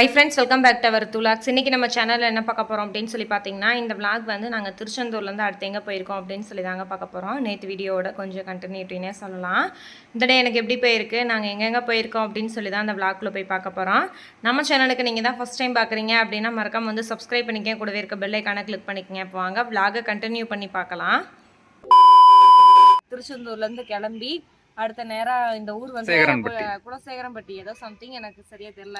Hi friends welcome back to our துலாக்ஸ் இன்றைக்கி நம்ம சேனலில் என்ன பார்க்க போகிறோம் அப்படின்னு சொல்லி பார்த்தீங்கன்னா இந்த விளாக் வந்து நாங்கள் திருச்செந்தூர்லேருந்து அடுத்து எங்கே போயிருக்கோம் அப்படின்னு சொல்லி தாங்க பார்க்க போகிறோம் நேற்று வீடியோவோட கொஞ்சம் கண்டினியூட்டினே சொல்லலாம். இந்த டே எனக்கு எப்படி போயிருக்கு நாங்கள் எங்கெங்கே போயிருக்கோம் அப்படின்னு சொல்லி தான் அந்த vlogக்குள்ள போய் பார்க்க போகிறோம் நம்ம சேனலுக்கு நீங்கள் தான் ஃபஸ்ட் டைம் பார்க்குறீங்க அப்படின்னா மறக்காம வந்து சப்ஸ்கிரைப் பண்ணிக்க கூடவே இருக்க பெல்லைக்கான கிளிக் பண்ணிக்கங்க. இப்போ வாங்க விளாகை கண்டினியூ பண்ணி பார்க்கலாம். திருச்செந்தூர்லேருந்து கிளம்பி அடுத்த நேரம் இந்த ஊர் வந்து சேகரன்பட்டி. கு- குலசேகரன்பட்டி ஏதோ சம்திங் எனக்கு சரியா தெரியல.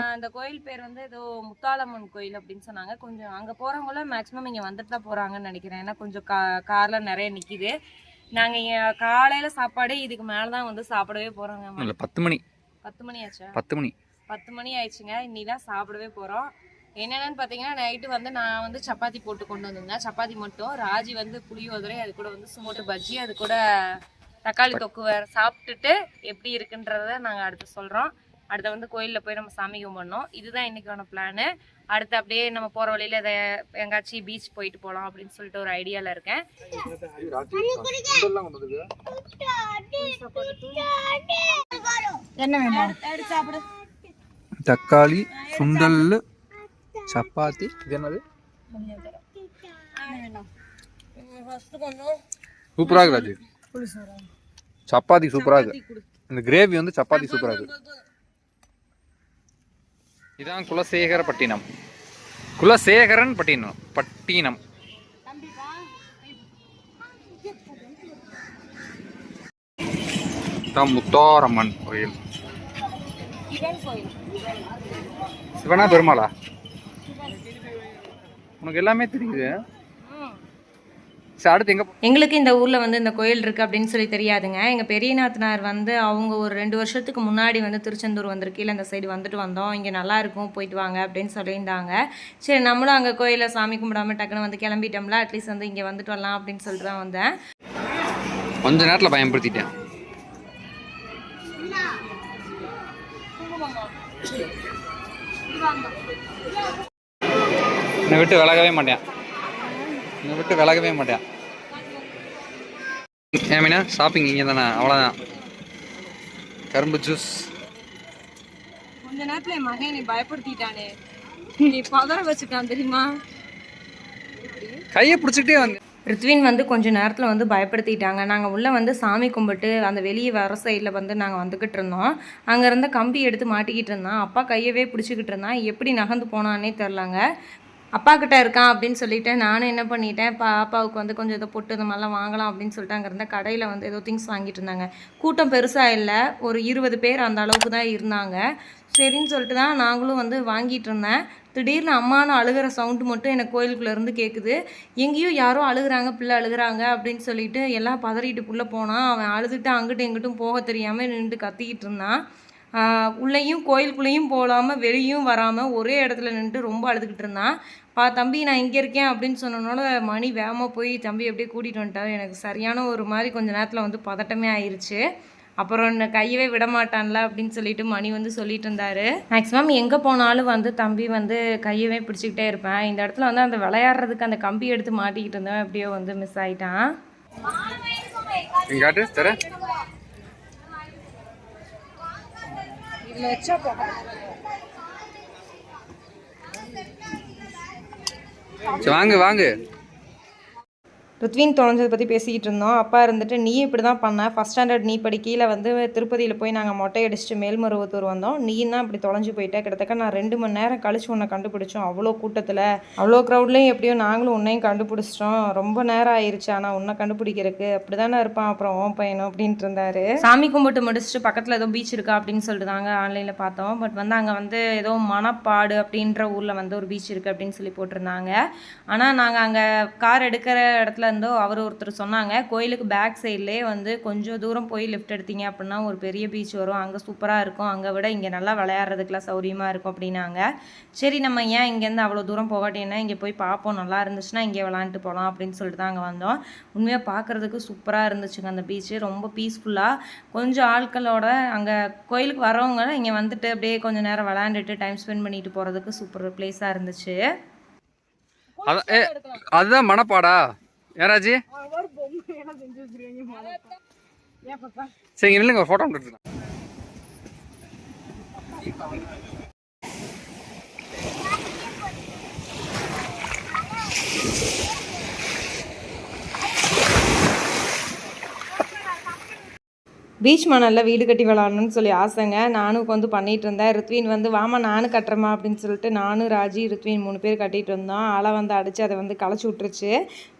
அந்த கோயில் பேர் வந்து ஏதோ முத்தாலம்மன் கோயில் அப்படின்னு சொன்னாங்க. கொஞ்சம் அங்க போறவங்கள மேக்ஸிமம் இங்க வந்துட்டு தான் போறாங்கன்னு நினைக்கிறேன். ஏன்னா கொஞ்சம் கா கார்ல நிறைய நிக்குது. நாங்க இங்க காலையில சாப்பாடு இதுக்கு மேலதான் வந்து சாப்பிடவே போறோங்க பத்து மணி. பத்து மணி ஆச்சா? பத்து மணி. பத்து மணி ஆயிடுச்சுங்க. இன்னி தான் சாப்பிடவே போகிறோம் என்னென்னு பார்த்தீங்கன்னா நைட்டு வந்து நான் வந்து சப்பாத்தி போட்டு கொண்டு வந்திருந்தேன் சப்பாத்தி மட்டும். ராஜி வந்து புளியோதரை அது கூட வந்து சுமோட்டு பஜ்ஜி அது கூட தக்காளி தொக்கு வேறு சாப்பிட்டுட்டு எப்படி இருக்குன்றத நாங்கள் அடுத்து சொல்கிறோம் அடுத்து வந்து கோயிலில் போய் நம்ம சாமி கும்பிடணும். இதுதான் இன்னைக்கான பிளானு அடுத்து அப்படியே நம்ம போகிற வழியில் எதை எங்காச்சும் பீச் போயிட்டு போகலாம் அப்படின்னு சொல்லிட்டு ஒரு ஐடியாவில் இருக்கேன். என்ன வேணும்? தக்காளி சுண்டல் சப்பாத்தி இது என்னது? சூப்பராக ராஜு சப்பாத்தி சூப்பராக இருக்கு. இந்த கிரேவி வந்து சப்பாத்தி சூப்பராக இருக்கு. இதான் குலசேகரப்பட்டினம். குலசேகரன் பட்டினம். பட்டினம் முத்தாரம்மன் கோயில். சிவன் பெருமாளா? உனக்கு எல்லாமே தெரியுது. அடுத்து எங்க எங்களுக்கு இந்த ஊரில் வந்து இந்த கோயில் இருக்குது அப்படின்னு சொல்லி தெரியாதுங்க. எங்கள் பெரியநாத்தனார் வந்து அவங்க ஒரு ரெண்டு வருஷத்துக்கு முன்னாடி வந்து திருச்செந்தூர் வந்திருக்கு இல்லை இந்த சைடு வந்துட்டு வந்தோம். இங்கே நல்லா இருக்கும் போயிட்டு வாங்க அப்படின்னு சொல்லியிருந்தாங்க. சரி நம்மளும் அங்கே கோயிலில் சாமி கும்பிடாம டக்குன்னு வந்து கிளம்பிட்டோம்ல அட்லீஸ்ட் வந்து இங்கே வந்துட்டு வரலாம் அப்படின்னு சொல்லிட்டு தான் வந்தேன். கொஞ்ச நேரத்துல பயன்படுத்திட்டேன். என்னை விட்டு விலகவே மாட்டேன். என்னை விட்டு விலகவே மாட்டேன். ஏன் மீனா ஷாப்பிங் இங்கே தானே? அவ்வளோதான் கரும்பு ஜூஸ் கொஞ்ச நேரத்தில் என் மகன் நீ பயப்படுத்திட்டானே. நீ பதற வச்சுட்டான் தெரியுமா? கையை பிடிச்சிக்கிட்டே வந்து ரித்வின் வந்து கொஞ்ச நேரத்தில் வந்து பயப்படுத்திட்டாங்க. நாங்கள் உள்ளே வந்து சாமி கும்பிட்டு அந்த வெளியே வர சைடில் வந்து நாங்கள் வந்துக்கிட்டு இருந்தோம். அங்கே இருந்த கம்பி எடுத்து மாட்டிக்கிட்டு இருந்தான். அப்பா கையவே பிடிச்சிக்கிட்டு இருந்தான். எப்படி நகர்ந்து போனானே தெரிலங்க அப்பா கிட்ட இருக்கான் அப்படின்னு சொல்லிட்டு நானும் என்ன பண்ணிட்டேன் பாப்பாவுக்கு வந்து கொஞ்சம் ஏதோ பொட்டு இந்த மாதிரிலாம் வாங்கலாம் அப்படின்னு சொல்லிட்டு அங்கே இருந்த கடையில் வந்து ஏதோ திங்ஸ் வாங்கிட்டு இருந்தாங்க. கூட்டம் பெருசாக இல்லை ஒரு இருபது பேர் அந்த அளவுக்கு தான் இருந்தாங்க. சரின்னு சொல்லிட்டு தான் நாங்களும் வந்து வாங்கிட்டு இருந்தேன். திடீர்னு அம்மானு அழுகிற சவுண்டு மட்டும் எனக்கு கோயிலுக்குள்ளேருந்து கேட்குது எங்கேயோ யாரோ அழுகுறாங்க பிள்ளை அழுகுறாங்க அப்படின்னு சொல்லிட்டு எல்லாம் பதறிட்டுக்குள்ளே போனான் அவன் அழுதுட்டு அங்கிட்டும் இங்கிட்டும் போக தெரியாமல் நின்று கத்திக்கிட்டு இருந்தான். உள்ளேயும் கோயிலுக்குள்ளேயும் போகலாமல் வெளியும் வராமல் ஒரே இடத்துல நின்றுட்டு ரொம்ப அழுதுகிட்டு இருந்தான். பா தம்பி நான் இங்கே இருக்கேன் அப்படின்னு சொன்னனால மணி வேகமாக போய் தம்பி அப்படியே கூட்டிகிட்டு வந்துட்டார். எனக்கு சரியான ஒரு மாதிரி கொஞ்ச நேரத்தில் வந்து பதட்டமே ஆயிருச்சு. அப்புறம் என்ன கையவே விட மாட்டான்ல அப்படின்னு சொல்லிட்டு மணி வந்து சொல்லிட்டு இருந்தாரு. மேக்ஸிமம் எங்கே போனாலும் வந்து தம்பி வந்து கையவே பிடிச்சிக்கிட்டே இருப்பேன். இந்த இடத்துல வந்து அந்த விளையாடுறதுக்கு அந்த கம்பி எடுத்து மாட்டிக்கிட்டு இருந்தேன் எப்படியோ வந்து மிஸ் ஆயிட்டான். இதில் வச்சா சரி வாங்க வாங்க. ருத்வின் தொலைஞ்சதை பற்றி பேசிக்கிட்டு இருந்தோம். அப்பா இருந்துட்டு நீ இப்படி தான் பண்ண. ஃபஸ்ட் ஸ்டாண்டர்ட் நீ படி. கீழே வந்து திருப்பதியில் போய் நாங்கள் மொட்டை அடிச்சுட்டு மேல்மருவத்தூர் வந்தோம். நீ தான் இப்படி தொலைஞ்சு போயிட்ட. கிட்டத்தட்ட நான் ரெண்டு மணி நேரம் கழிச்சு உன்னை கண்டுபிடிச்சோம் அவ்வளோ கூட்டத்தில். அவ்வளோ க்ரௌட்லேயும் எப்படியோ நாங்களும் உன்னையும் கண்டுபிடிச்சிட்டோம். ரொம்ப நேரம் ஆயிடுச்சு ஆனால் உன்னை கண்டுபிடிக்கிறதுக்கு அப்படி தானே இருப்பான். அப்புறம் ஓன் பையனும் அப்படின்ட்டு இருந்தாரு. சாமி கும்பிட்டு முடிச்சுட்டு பக்கத்தில் ஏதோ பீச் இருக்கா அப்படின்னு சொல்லிட்டு தாங்க ஆன்லைனில் பார்த்தோம். பட் வந்து அங்கே வந்து ஏதோ மணப்பாடு அப்படின்ற ஊரில் வந்து ஒரு பீச் இருக்குது அப்படின்னு சொல்லி போட்டிருந்தாங்க. ஆனால் நாங்கள் அங்கே கார் எடுக்கிற இடத்துல இருந்தோ அவர் ஒருத்தர் சொன்னாங்க கோயிலுக்கு பேக் சைட்லேயே வந்து கொஞ்சம் தூரம் போய் லெஃப்ட் எடுத்தீங்க அப்படின்னா ஒரு பெரிய பீச் வரும். அங்கே சூப்பராக இருக்கும். அங்கே விட இங்கே நல்லா விளையாடுறதுக்குலாம் சௌரியமாக இருக்கும் அப்படின்னாங்க. சரி நம்ம ஏன் இங்கேருந்து அவ்வளோ தூரம் போகாட்டின்னா இங்கே போய் பார்ப்போம். நல்லா இருந்துச்சுன்னா இங்கே விளாண்டுட்டு போகலாம் அப்படின்னு சொல்லிட்டு தான் அங்கே வந்தோம். உண்மையாக பார்க்குறதுக்கு சூப்பராக இருந்துச்சுங்க அந்த பீச்சு ரொம்ப பீஸ்ஃபுல்லாக கொஞ்சம் ஆட்களோட அங்கே கோயிலுக்கு வரவங்க இங்கே வந்துட்டு அப்படியே கொஞ்சம் நேரம் விளையாண்டுட்டு டைம் ஸ்பெண்ட் பண்ணிட்டு போகிறதுக்கு சூப்பர் பிளேஸாக இருந்துச்சு. அதான் அதுதான் மணப்பாடா ஏராஜி சரி இங்க நில்லுங்க ஃபோட்டோ எடுத்துக்கலாம் பீச் மணலில் வீடு கட்டி விளாடணும்னு சொல்லி ஆசைங்க. நானும் வந்து பண்ணிகிட்டு இருந்தேன். ரித்வின் வந்து வாமா நானும் கட்டுறேம்மா அப்படின்னு சொல்லிட்டு நானும் ராஜி ரித்வின் மூணு பேர் கட்டிகிட்டு இருந்தோம். ஆளை வந்து அடித்து அதை வந்து களைச்சி விட்டுருச்சு.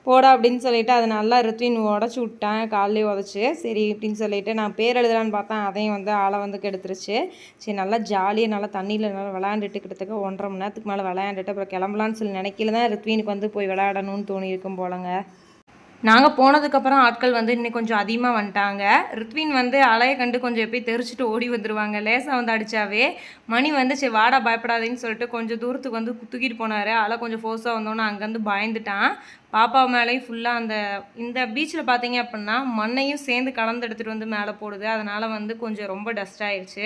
போடா அப்படின்னு சொல்லிட்டு அதை நல்லா ரித்வின் உடச்சி விட்டேன். காலையிலே உதச்சி சரி அப்படின்னு சொல்லிட்டு நான் பேர் எழுதலான்னு பார்த்தேன். அதையும் வந்து ஆளை வந்து கெடுத்துருச்சு. சரி நல்லா ஜாலியாக நல்லா தண்ணியில் நல்லா விளையாண்டுட்டு கிட்டத்தட்ட ஒன்றரை மணி நேரத்துக்கு மேலே விளையாண்டுட்டு அப்புறம் கிளம்பலான்னு சொல்லி நினைக்கல தான் ரித்வினுக்கு வந்து போய் விளையாடணும்னு தோணி இருக்கும் போலங்க. நாங்கள் போனதுக்கப்புறம் ஆட்கள் வந்து இன்னும் கொஞ்சம் அதிகமாக வந்துட்டாங்க. ரித்வின் வந்து அலையை கண்டு கொஞ்சம் எப்பயும் தெரிச்சுட்டு ஓடி வந்துடுவாங்க லேசாக வந்து அடித்தாவே மணி வந்து சரி வாடா பயப்படாதேன்னு சொல்லிட்டு கொஞ்சம் தூரத்துக்கு வந்து தூக்கிட்டு போனார். அலை கொஞ்சம் ஃபோர்ஸாக வந்தோன்னே அங்கேருந்து பயந்துட்டான். பாப்பா மேலேயும் ஃபுல்லாக அந்த இந்த பீச்சில் பார்த்தீங்க அப்படின்னா மண்ணையும் சேர்ந்து கலந்து எடுத்துகிட்டு வந்து மேலே போடுது. அதனால் வந்து கொஞ்சம் ரொம்ப டஸ்ட் ஆயிடுச்சு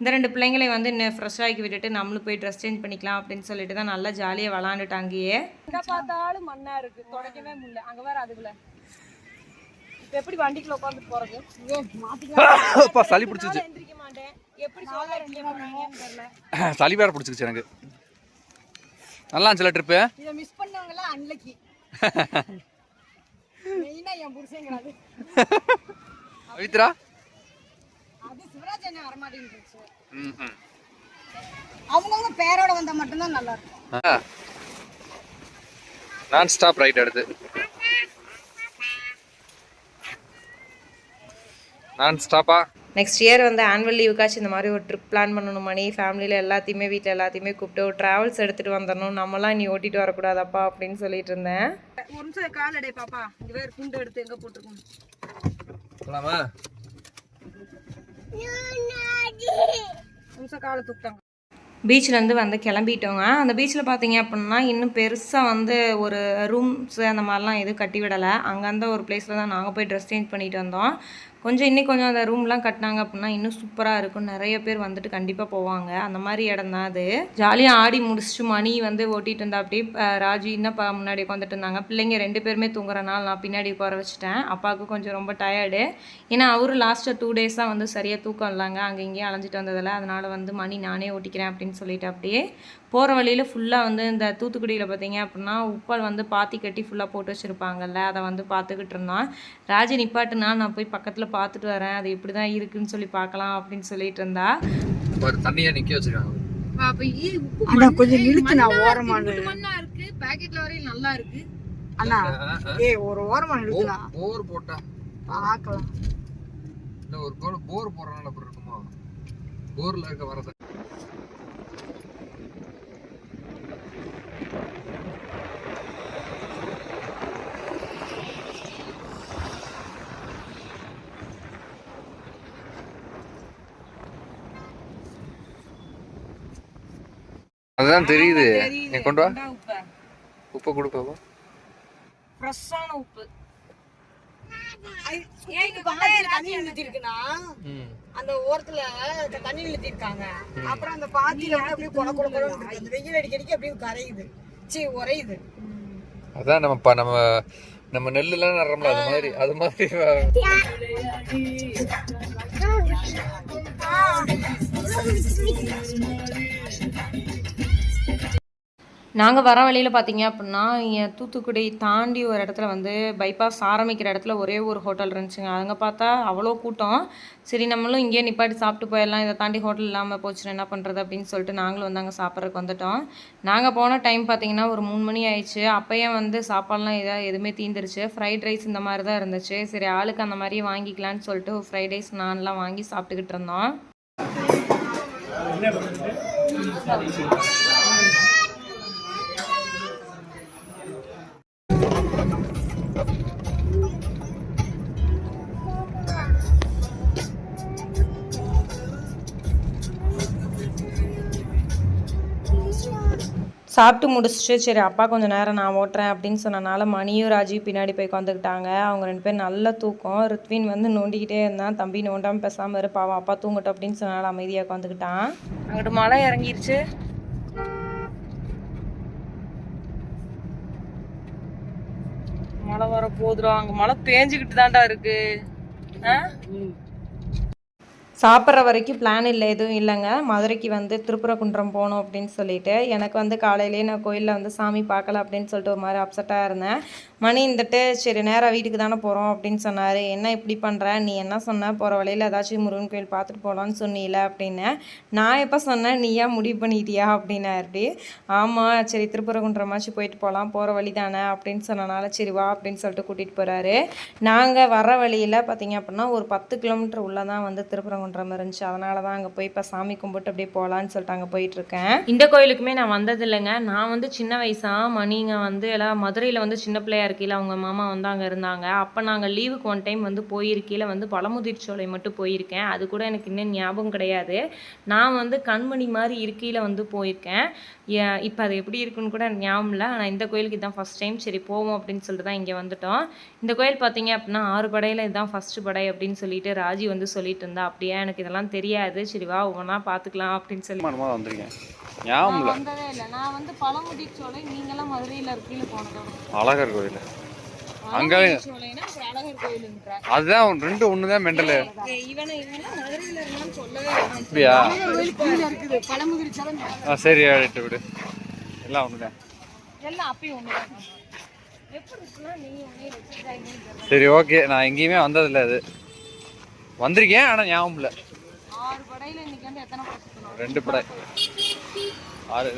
இந்த ரெண்டு பிள்ளைங்களையும் வந்து இன்னும் ஃப்ரெஷ் ஆகி விட்டுட்டு நம்மளும் போய் ட்ரெஸ் சேஞ்ச் பண்ணிக்கலாம் அப்படின்னு சொல்லிட்டு தான் நல்லா ஜாலியாக விளாண்டுட்டாங்கயே அங்கேயே. எங்க பார்த்தாலும் மண்ணா இருக்கு. தொடக்கவே முடியல. அங்க வேற அதுக்குள்ள இப்ப எப்படி வண்டிக்குள்ள உட்காந்துட்டு போறது? அப்பா சளி பிடிச்சிச்சு. எந்திரிக்க மாட்டேன். எப்படி தெரியல. சளி வேற பிடிச்சிச்சு எனக்கு. நல்லா இருந்துச்சுல ட்ரிப்பு இத மிஸ் பண்ணவங்க அன்லக்கி. மெயினா என் புருஷங்கிறாது பவித்ரா? அது சிவராஜ் என்ன ம் ம் அவங்கவுங்க பேரோட வந்தா மட்டும்தான் நல்லா இருக்கும். நான் ஸ்டாப் ரைட் அடுத்து நான் ஸ்டாப்பா நெக்ஸ்ட் இயர் வந்து ஆனுவல் லீவுக்காச்சும் இந்த மாதிரி ஒரு ட்ரிப் பிளான் பண்ணணும் மணி ஃபேமிலியில் எல்லாத்தையுமே வீட்டில் எல்லாத்தையுமே கூப்பிட்டு ஒரு ட்ராவல்ஸ் எடுத்துகிட்டு வந்துடணும். நம்மலாம் நீ ஓட்டிட்டு வரக்கூடாதப்பா அப்படின்னு சொல்லிட்டு இருந்தேன். ஒரு நிமிஷம் கால் அடே பாப்பா. இங்க வேற குண்டு எடுத்து எங்க போட்டுருக்கோம் போலாமா? நிமிஷம் காலை தூக்கிட்டாங்க. பீச்லேருந்து வந்து கிளம்பிட்டோங்க. அந்த பீச்சில் பார்த்தீங்க அப்படின்னா இன்னும் பெருசாக வந்து ஒரு ரூம்ஸு அந்த மாதிரிலாம் எதுவும் கட்டி விடலை. அங்கேருந்த ஒரு பிளேஸில் தான் நாங்கள் போய் ட்ரெஸ் சேஞ்ச் பண்ணிட்டு வந்தோம். கொஞ்சம் இன்னும் கொஞ்சம் அந்த ரூம்லாம் கட்டினாங்க அப்படின்னா இன்னும் சூப்பராக இருக்கும். நிறைய பேர் வந்துட்டு கண்டிப்பாக போவாங்க. அந்த மாதிரி இடம் தான் அது. ஜாலியாக ஆடி முடிச்சுட்டு மணி வந்து ஓட்டிகிட்டு இருந்தா அப்படியே ராஜி தான் முன்னாடி உட்காந்துட்டு இருந்தாங்க. பிள்ளைங்க ரெண்டு பேருமே தூங்குறனால நான் பின்னாடி உட்கார வச்சுட்டேன். அப்பாவுக்கு கொஞ்சம் ரொம்ப டயர்டு ஏன்னா அவரு லாஸ்ட்டு டூ டேஸாக வந்து சரியாக தூக்கம் இல்லைங்க. அங்கே இங்கேயும் அலைஞ்சிட்டு வந்ததில்ல அதனால் வந்து மணி நானே ஓட்டிக்கிறேன் அப்படின்னு சொல்லிட்டு அப்படியே போகிற வழியில் ஃபுல்லாக வந்து இந்த தூத்துக்குடியில் பார்த்தீங்க அப்படின்னா உப்பால் வந்து பாத்தி கட்டி ஃபுல்லாக போட்டு வச்சுருப்பாங்கல்ல அதை வந்து பார்த்துக்கிட்டு இருந்தோம் ராஜி நிப்பாட்டுனா நான் போய் பக்கத்தில் பார்த்துட்டு வரேன் அது எப்படி தான் இருக்குன்னு சொல்லி பார்க்கலாம் அப்படின்னு சொல்லிட்டு இருந்தா. ஒரு தண்ணியா நிக்க வச்சிருக்காங்க. கொஞ்சம் நான் ஓரமான மண்ணா இருக்கு? பாக்கெட்ல வரையும் நல்லா இருக்கு. அண்ணா ஏய் ஒரு ஓரமா நிறுத்துனா போர் போட்டா. பார்க்கலாம் இல்ல ஒரு போர் போர் போறனால அப்படி இருக்குமா? போர்ல இருக்க வரத அதுதான் தெரியுது. நீ கொண்டு வா. உப்பு. உப்பை கொடு பாப்பா. ஃப்ரெஷ்ஷான உப்பு. தண்ணி நிறுத்தி இருக்குன்னா அந்த ஓரத்துல தண்ணி நிறுத்தி இருக்காங்க அப்புறம் அந்த பாத்தியில வந்து அப்படியே கொல அந்த வெயில் அடிக்க அடிக்க அப்படியே கரையுது. சீ உரையுது அதான் நம்ம நம்ம நம்ம நெல்லுலாம் நடுறோம்ல அது மாதிரி அது மாதிரி நாங்கள் வர வழியில் பார்த்தீங்க அப்படின்னா இங்கே தூத்துக்குடி தாண்டி ஒரு இடத்துல வந்து பைபாஸ் ஆரம்பிக்கிற இடத்துல ஒரே ஒரு ஹோட்டல் இருந்துச்சுங்க. அங்கே பார்த்தா அவ்வளோ கூட்டம். சரி நம்மளும் இங்கேயே நிப்பாட்டி சாப்பிட்டு போயிடலாம். இதை தாண்டி ஹோட்டல் இல்லாமல் போச்சுன்னா என்ன பண்ணுறது அப்படின்னு சொல்லிட்டு நாங்களும் வந்து அங்கே சாப்பிட்றதுக்கு வந்துட்டோம். நாங்கள் போன டைம் பார்த்தீங்கன்னா ஒரு மூணு மணி ஆயிடுச்சு. அப்போயே வந்து சாப்பாடுலாம் எதாவது எதுவுமே தீந்துருச்சு. ஃப்ரைட் ரைஸ் இந்த மாதிரி தான் இருந்துச்சு. சரி ஆளுக்கு அந்த மாதிரியே வாங்கிக்கலான்னு சொல்லிட்டு ஃப்ரைட் ரைஸ் நான்லாம் வாங்கி சாப்பிட்டுக்கிட்டு இருந்தோம். சாப்பிட்டு முடிச்சுட்டு சரி அப்பா கொஞ்சம் நேரம் நான் ஓட்டுறேன் அப்படின்னு சொன்னனால மணியும் ராஜியும் பின்னாடி போய் உட்காந்துக்கிட்டாங்க அவங்க ரெண்டு பேரும் நல்ல தூக்கம். ரித்வின் வந்து நோண்டிக்கிட்டே இருந்தான். தம்பி நோண்டாமல் பேசாமல் இரு பாவம் அப்பா தூங்கட்டும் அப்படின்னு சொன்னால அமைதியாக உட்காந்துக்கிட்டான் அங்கிட்டு மழை இறங்கிருச்சு. மழை வர போதுடும் அங்கே மழை பேஞ்சுக்கிட்டு தான்டா இருக்கு. ஆ? சாப்பிட்ற வரைக்கும் பிளான் இல்லை எதுவும் இல்லைங்க. மதுரைக்கு வந்து திருப்பரங்குன்றம் போகணும் அப்படின்னு சொல்லிட்டு எனக்கு வந்து காலையிலேயே நான் கோயிலில் வந்து சாமி பார்க்கல அப்படின்னு சொல்லிட்டு ஒரு மாதிரி அப்செட்டாக இருந்தேன். மணி இருந்துட்டு சரி நேராக வீட்டுக்கு தானே போகிறோம் அப்படின்னு சொன்னார். என்ன இப்படி பண்ணுற நீ என்ன சொன்ன? போகிற வழியில் ஏதாச்சும் முருகன் கோயில் பார்த்துட்டு போகலான்னு சொன்னீல அப்படின்னு. நான் எப்போ சொன்னேன்? நீயா முடிவு பண்ணிட்டியா? அப்படின்னா அப்படி ஆமாம் சரி திருப்பரங்குன்றமாச்சும் போயிட்டு போகலாம் போகிற வழி தானே அப்படின்னு சொன்னனால சரி வா அப்படின்னு சொல்லிட்டு கூட்டிகிட்டு போகிறாரு நாங்கள் வர வழியில் பார்த்தீங்க அப்படின்னா ஒரு பத்து கிலோமீட்டர் உள்ளே தான் வந்து திருப்பரங்குன்றம் இருந்துச்சு. அதனால தான் அங்கே போய் இப்போ சாமி கும்பிட்டு அப்படியே போகலான்னு சொல்லிட்டு அங்கே போயிட்டுருக்கேன் இந்த கோயிலுக்குமே நான் வந்ததில்லைங்க. நான் வந்து சின்ன வயசாக மணிங்க வந்து எல்லாம் மதுரையில் வந்து சின்ன பிள்ளையா இருக்கையில் அவங்க மாமா வந்து அங்கே இருந்தாங்க. அப்போ நாங்கள் லீவுக்கு ஒன் டைம் வந்து போயிருக்கையில் வந்து பழமுதிர் சோலை மட்டும் போயிருக்கேன். அது கூட எனக்கு இன்னும் ஞாபகம் கிடையாது. நான் வந்து கண்மணி மாதிரி இருக்கையில் வந்து போயிருக்கேன். இப்போ அது எப்படி இருக்குன்னு கூட எனக்கு ஞாபகம் இல்லை. ஆனால் இந்த கோயிலுக்கு இதான் ஃபஸ்ட் டைம் சரி போவோம் அப்படின்னு சொல்லிட்டு தான் இங்கே வந்துட்டோம். இந்த கோயில் பார்த்தீங்க அப்படின்னா ஆறு படையில் இதுதான் ஃபஸ்ட்டு படை அப்படின்னு சொல்லிட்டு ராஜி வந்து சொல்லிட்டு இருந்தா. அப்படியே எனக்கு இதெல்லாம் தெரியாது. சரி வா ஒவ்வொன்றா பார்த்துக்கலாம் அப்படின்னு சொல்லி வந்திருக்கேன். ஞாபகம் இல்லை. வந்ததே இல்லை. நான் வந்து பழமுதிர் சோலை நீங்களாம் மதுரையில் இருக்கீங்க போனதோட. அழகர் கோயில். அங்கே அதுதான் ரெண்டு ஒன்று தான் மெண்டலு அப்படியா? ஆ சரி விட்டு விடு. எல்லாம் ஒன்று தான் எல்லாம் அப்பயும் ஒன்று எப்படி இருக்குன்னா நீ ஒன்றே வச்சுருக்காங்க சரி ஓகே. நான் எங்கேயுமே வந்ததில்லை அது. வந்திருக்கேன் ஆனால் ஞாபகம் இல்லை. ரெண்டு படை. ஆறு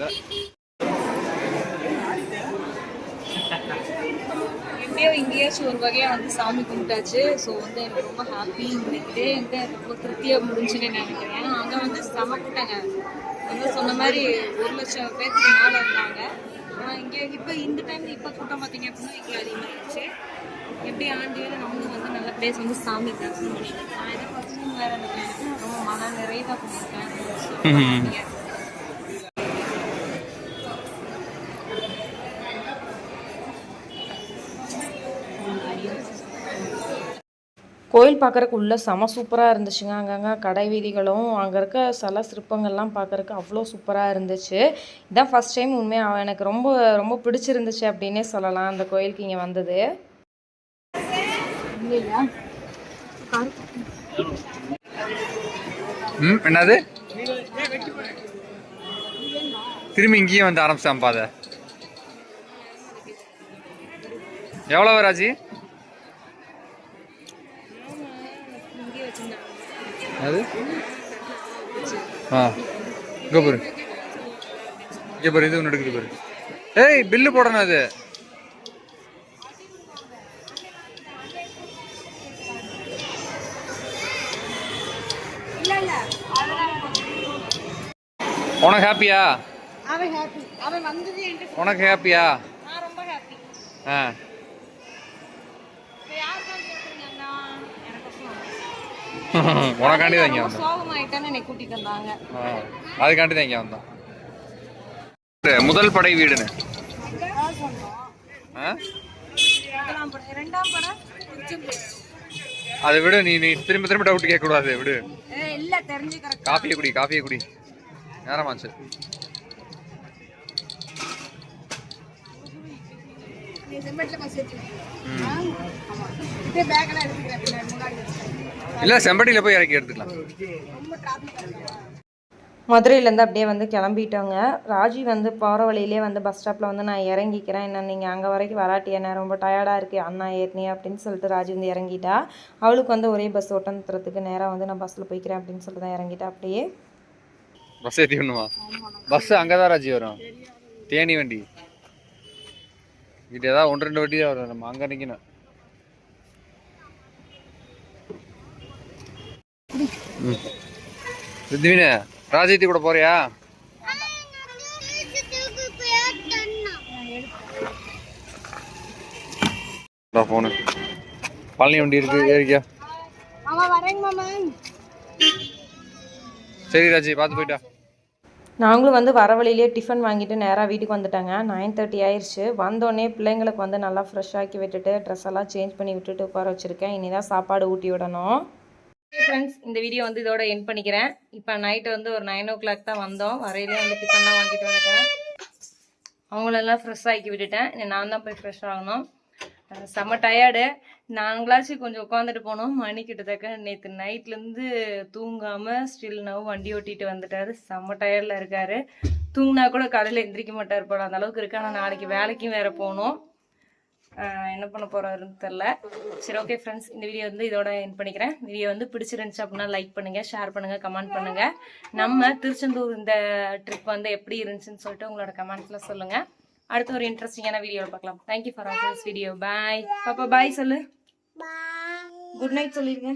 எப்படியோ இங்கேயாச்சும் ஒரு வகையாக வந்து சாமி கும்பிட்டாச்சு. ஸோ வந்து எனக்கு ரொம்ப ஹாப்பி இன்னைக்கு வந்து ரொம்ப திருப்தியாக முடிஞ்சுன்னு நினைக்கிறேன். அங்கே வந்து செம கூட்டங்க வந்து சொன்ன மாதிரி ஒரு லட்சம் பேருக்கு மேலே இருந்தாங்க. இங்கே இப்போ இந்த டைம் இப்போ கூட்டம் பார்த்தீங்க அப்படின்னா இங்கே அதிகமாகிடுச்சு எப்படி ஆண்டியில் நம்மளும் வந்து நல்ல பிளேஸ் வந்து சாமி தரிசனம் பண்ணிட்டு நான் எதிர்பார்த்து வேறு எனக்கு. ரொம்ப மன நிறைவாக பண்ணியிருக்கேன். கோயில் பார்க்குறக்கு உள்ள செம சூப்பராக இருந்துச்சுங்க. அங்கங்கே கடை வீதிகளும் அங்கே இருக்க சில சிற்பங்கள்லாம் பார்க்குறக்கு அவ்வளோ சூப்பராக இருந்துச்சு. இதான் ஃபஸ்ட் டைம் உண்மையாக எனக்கு ரொம்ப ரொம்ப பிடிச்சிருந்துச்சு அப்படின்னே சொல்லலாம். அந்த கோயிலுக்கு இங்கே வந்தது. ம் என்னது? திரும்பி இங்கேயும் வந்து ஆரம்பிச்சான் பாதை. எவ்வளோ ராஜி? அது? ஆ. இங்கே பாரு. இங்கே பாரு இது ஒன்று எடுக்குது பாரு. ஏய் பில்லு போடணும் அது. உனக்கு ஹாப்பியா உனக்கு ஹாப்பியா நான் ரொம்ப ஹாப்பி ஆ. உனக்காண்டி தான் இங்கே வந்தோம் சோகமாயிட்டேன்னு என்னை கூட்டிட்டு வந்தாங்க. ஆ, அதுக்காண்டி தான் இங்கே வந்தோம் முதல் படை வீடுன்னு. ஆ? முதலாம் படம் ரெண்டாம் படம் அதை விடு நீ நீ திரும்ப திரும்ப டவுட் கேட்க கூடாது விடு இல்ல தெரிஞ்சுக்கிற காஃபியை குடி காஃபியை குடி. நேரமாச்சு. நீ செம்பட்டில் பேக்கெல்லாம் எடுத்துக்கிறேன் முன்னாடி. இல்லை செம்பட்டியில் போய் இறக்கி எடுத்துக்கலாம். ரொம்ப டிராஃபிக் மதுரையிலேருந்து அப்படியே வந்து கிளம்பிட்டோங்க. ராஜி வந்து போகிற வழியிலே வந்து பஸ் ஸ்டாப்பில் வந்து நான் இறங்கிக்கிறேன். என்ன நீங்கள் அங்கே வரைக்கும் வராட்டி என்ன ரொம்ப டயர்டாக இருக்கு. அண்ணா ஏறினே அப்படின்னு சொல்லிட்டு ராஜி வந்து இறங்கிட்டா. அவளுக்கு வந்து ஒரே பஸ் ஓட்டத்துறதுக்கு நேராக வந்து நான் பஸ்ஸில் போய்க்கிறேன் அப்படின்னு சொல்லிட்டு தான் இறங்கிட்டா அப்படியே. பஸ் ஏற்றி ஒண்ணுமா பஸ் அங்கே தான் ராஜி வரும். தேனி வண்டி. இது ஏதாவது ஒன்று ரெண்டு வண்டி தான் வரும். நம்ம அங்கே நிற்கணும் ரித்வினு ராஜேத்தி கூட போறியா? போனு பழனி வண்டி இருக்கு ஏறிக்கா. சரி ராஜி பார்த்து போயிட்டா நாங்களும் வந்து வர வழியிலே டிஃபன் வாங்கிட்டு நேராக வீட்டுக்கு வந்துட்டாங்க. நைன் தேர்ட்டி ஆயிடுச்சு வந்தோடனே பிள்ளைங்களுக்கு வந்து நல்லா ஃப்ரெஷ் ஆக்கி விட்டுட்டு ட்ரெஸ் எல்லாம் சேஞ்ச் பண்ணி விட்டுட்டு உட்கார வச்சுருக்கேன். இனி தான் சாப்பாடு ஊட்டி விடணும். ஃப்ரெண்ட்ஸ் இந்த வீடியோ வந்து இதோட என் பண்ணிக்கிறேன். இப்போ நைட்டு வந்து ஒரு நைன் ஓ கிளாக் தான் வந்தோம். வரையிலே வந்து டிஃபன்லாம் வாங்கிட்டு வந்துட்டேன். அவங்களெல்லாம் ஃப்ரெஷ் ஆக்கி விட்டுட்டேன். நான் தான் போய் ஃப்ரெஷ் ஆகணும். செம்ம டயர்டு நாங்களாச்சும் கொஞ்சம் உட்காந்துட்டு போனோம். மணி கிட்டத்தக்க நேற்று நைட்லேருந்து தூங்காமல் ஸ்டில் நவ் வண்டி ஓட்டிட்டு வந்துட்டாரு. செம்ம டயர்டில் இருக்காரு. தூங்கினா கூட காலையில் எந்திரிக்க மாட்டார் போல அந்த அளவுக்கு இருக்கு. ஆனால் நாளைக்கு வேலைக்கும் வேற போகணும் என்ன பண்ண போறாருன்னு தெரில சரி ஓகே ஃப்ரெண்ட்ஸ் இந்த வீடியோ வந்து இதோட என் பண்ணிக்கிறேன். வீடியோ வந்து பிடிச்சிருந்துச்சு அப்படின்னா லைக் பண்ணுங்க ஷேர் பண்ணுங்க கமெண்ட் பண்ணுங்க. நம்ம திருச்செந்தூர் இந்த ட்ரிப் வந்து எப்படி இருந்துச்சுன்னு சொல்லிட்டு உங்களோட கமெண்ட்ஸ்ல சொல்லுங்க. அடுத்த ஒரு இன்ட்ரெஸ்டிங்கான வீடியோவில் பார்க்கலாம். Thank you for all video bye பாப்பா பாய் சொல்லு. குட் நைட் சொல்லிருங்க.